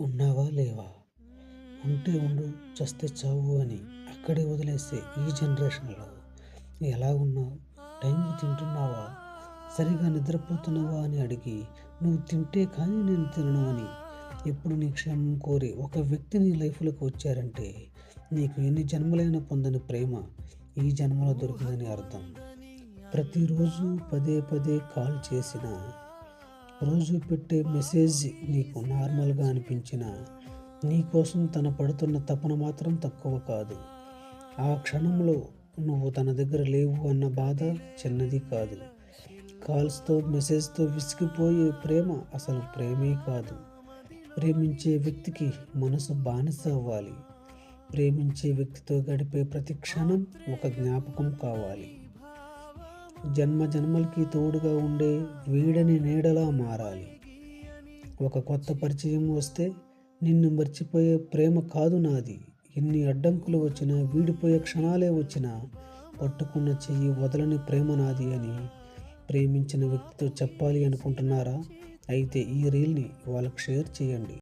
ఉన్నావా లేవా? ఉంటే ఉండు చస్తే చావు అని అక్కడే వదిలేస్తే ఈ జనరేషన్లో. ఎలా ఉన్నావు? టైం తింటున్నావా? సరిగా నిద్రపోతున్నావా అని అడిగి నువ్వు తింటే కానీ నేను తినను అని ఎప్పుడు నీ క్షేమం కోరి ఒక వ్యక్తి నీ లైఫ్లోకి వచ్చారంటే నీకు ఎన్ని జన్మలైనా పొందని ప్రేమ ఈ జన్మలో దొరికిందని అర్థం. ప్రతిరోజు పదే పదే కాల్ చేసిన రోజు పెట్టే మెసేజ్ నీకు నార్మల్గా అనిపించిన నీకోసం తన పడుతున్న తపన మాత్రం తక్కువ కాదు. ఆ క్షణంలో నువ్వు తన దగ్గర లేవు అన్న బాధ చిన్నది కాదు. కాల్స్తో మెసేజ్తో విసిగిపోయే ప్రేమ అసలు ప్రేమే కాదు. ప్రేమించే వ్యక్తికి మనసు బానిస అవ్వాలి. ప్రేమించే వ్యక్తితో గడిపే ప్రతి క్షణం ఒక జ్ఞాపకం కావాలి. జన్మ జన్మలకి తోడుగా ఉండే వీడని నీడలా మారాలి. ఒక కొత్త పరిచయం వస్తే నిన్ను మర్చిపోయే ప్రేమ కాదు నాది. ఎన్ని అడ్డంకులు వచ్చినా వీడిపోయే క్షణాలే వచ్చినా పట్టుకున్న చెయ్యి వదలని ప్రేమ నాది అని ప్రేమించిన వ్యక్తితో చెప్పాలి అనుకుంటున్నారా? అయితే ఈ రీల్ని వాళ్ళకి షేర్ చేయండి.